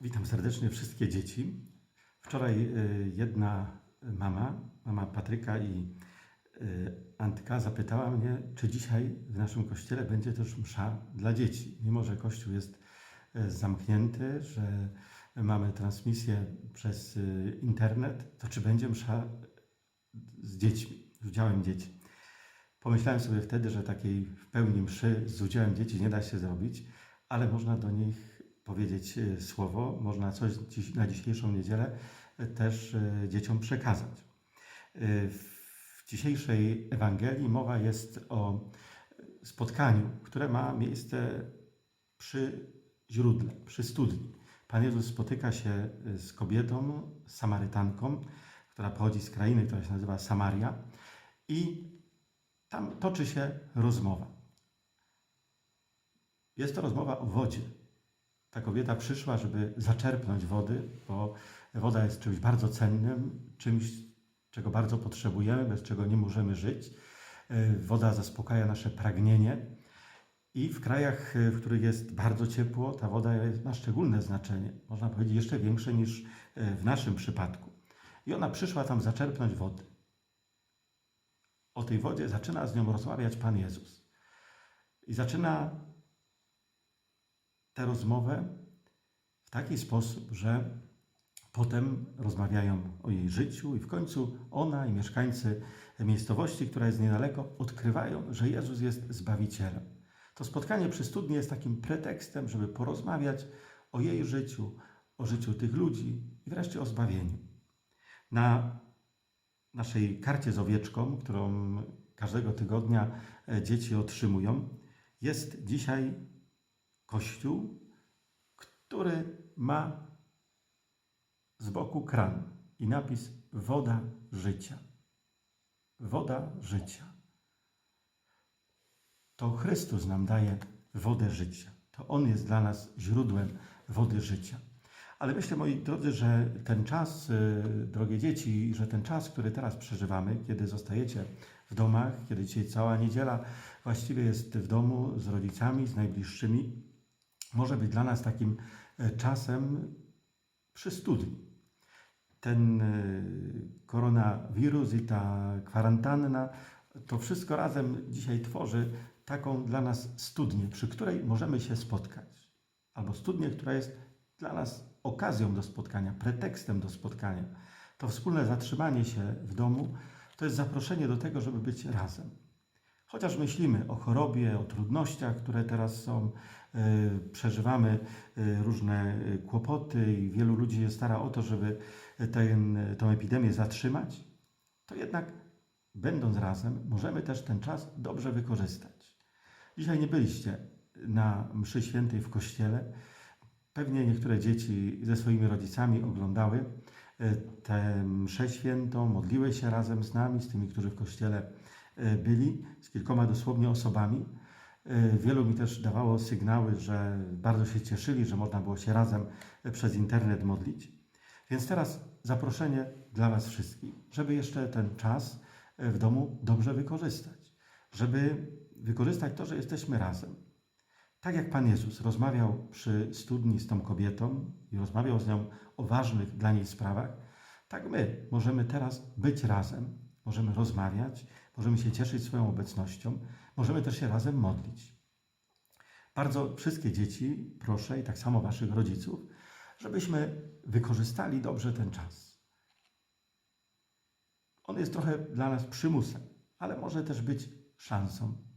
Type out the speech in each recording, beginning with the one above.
Witam serdecznie wszystkie dzieci. Wczoraj y, jedna mama, mama Patryka i y, Antka zapytała mnie, czy dzisiaj w naszym kościele będzie też msza dla dzieci. Mimo, że kościół jest y, zamknięty, że mamy transmisję przez internet, to czy będzie msza z dziećmi, z udziałem dzieci. Pomyślałem sobie wtedy, że takiej w pełni mszy z udziałem dzieci nie da się zrobić, ale można do nich powiedzieć e, słowo, można coś na dzisiejszą niedzielę e, też e, dzieciom przekazać. W dzisiejszej Ewangelii mowa jest o spotkaniu, które ma miejsce przy źródle, przy studni. Pan Jezus spotyka się z kobietą, Samarytanką, która pochodzi z krainy, która się nazywa Samaria i tam toczy się rozmowa. Jest to rozmowa o wodzie. Ta kobieta przyszła, żeby zaczerpnąć wody, bo woda jest czymś bardzo cennym, czymś, czego bardzo potrzebujemy, bez czego nie możemy żyć. E, Woda zaspokaja nasze pragnienie. I w krajach, e, w których jest bardzo ciepło, ta woda ma szczególne znaczenie. Można powiedzieć jeszcze większe niż e, w naszym przypadku. I ona przyszła tam zaczerpnąć wody. O tej wodzie zaczyna z nią rozmawiać Pan Jezus. I zaczyna tę rozmowę w taki sposób, że potem rozmawiają o jej życiu i w końcu ona i mieszkańcy miejscowości, która jest niedaleko, odkrywają, że Jezus jest Zbawicielem. To spotkanie przy studni jest takim pretekstem, żeby porozmawiać o jej życiu, o życiu tych ludzi i wreszcie o zbawieniu. Na naszej karcie z owieczką, którą każdego tygodnia e, dzieci otrzymują, jest dzisiaj kościół, który ma z boku kran i napis woda życia. Woda życia. To Chrystus nam daje wodę życia. To On jest dla nas źródłem wody życia. Ale myślę, moi drodzy, że ten czas, y, drogie dzieci, że ten czas, który teraz przeżywamy, kiedy zostajecie w domach, kiedy dzisiaj cała niedziela właściwie jest w domu z rodzicami, z najbliższymi, może być dla nas takim e, czasem przy studni. Ten e, koronawirus i ta kwarantanna, to wszystko razem dzisiaj tworzy taką dla nas studnię, przy której możemy się spotkać. Albo studnię, która jest dla nas okazją do spotkania, pretekstem do spotkania. To wspólne zatrzymanie się w domu to jest zaproszenie do tego, żeby być razem. Chociaż myślimy o chorobie, o trudnościach, które teraz są, e, przeżywamy e, różne e, kłopoty i wielu ludzi się stara o to, żeby tę tą epidemię zatrzymać, to jednak będąc razem, możemy też ten czas dobrze wykorzystać. Dzisiaj nie byliście na mszy świętej w kościele. Pewnie niektóre dzieci ze swoimi rodzicami oglądały tę mszę świętą, modliły się razem z nami, z tymi, którzy w kościele byli, z kilkoma dosłownie osobami. E, Wielu mi też dawało sygnały, że bardzo się cieszyli, że można było się razem e, przez internet modlić. Więc teraz zaproszenie dla Was wszystkich, żeby jeszcze ten czas e, w domu dobrze wykorzystać, żeby wykorzystać to, że jesteśmy razem. Tak jak Pan Jezus rozmawiał przy studni z tą kobietą i rozmawiał z nią o ważnych dla niej sprawach, tak my możemy teraz być razem, możemy rozmawiać, możemy się cieszyć swoją obecnością, możemy też się razem modlić. Bardzo wszystkie dzieci proszę i tak samo Waszych rodziców, żebyśmy wykorzystali dobrze ten czas. On jest trochę dla nas przymusem, ale może też być szansą.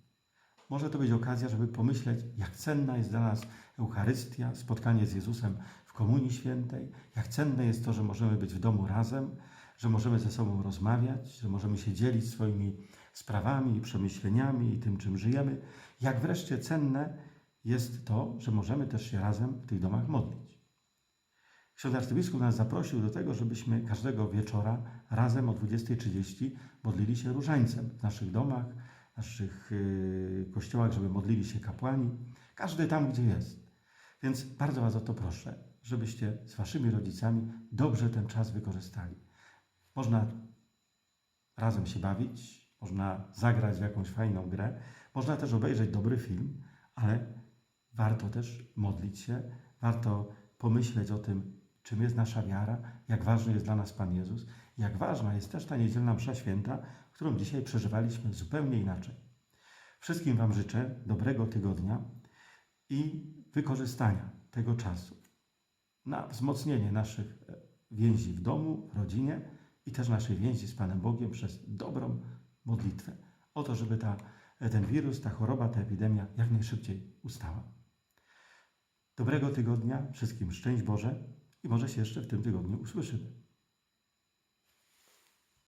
Może to być okazja, żeby pomyśleć, jak cenna jest dla nas Eucharystia, spotkanie z Jezusem w Komunii Świętej, jak cenne jest to, że możemy być w domu razem, że możemy ze sobą rozmawiać, że możemy się dzielić swoimi sprawami i przemyśleniami i tym, czym żyjemy. Jak wreszcie cenne jest to, że możemy też się razem w tych domach modlić. Ksiądz arcybiskup nas zaprosił do tego, żebyśmy każdego wieczora razem o 20.30 modlili się różańcem w naszych domach, w naszych yy, kościołach, żeby modlili się kapłani, każdy tam, gdzie jest. Więc bardzo Was o to proszę, żebyście z Waszymi rodzicami dobrze ten czas wykorzystali. Można razem się bawić, można zagrać w jakąś fajną grę, można też obejrzeć dobry film, ale warto też modlić się, warto pomyśleć o tym, czym jest nasza wiara, jak ważny jest dla nas Pan Jezus, jak ważna jest też ta niedzielna msza święta, którą dzisiaj przeżywaliśmy zupełnie inaczej. Wszystkim Wam życzę dobrego tygodnia i wykorzystania tego czasu na wzmocnienie naszych e, więzi w domu, w rodzinie i też naszej więzi z Panem Bogiem przez dobrą modlitwę. O to, żeby ta, ten wirus, ta choroba, ta epidemia jak najszybciej ustała. Dobrego tygodnia, wszystkim szczęść Boże i może się jeszcze w tym tygodniu usłyszymy.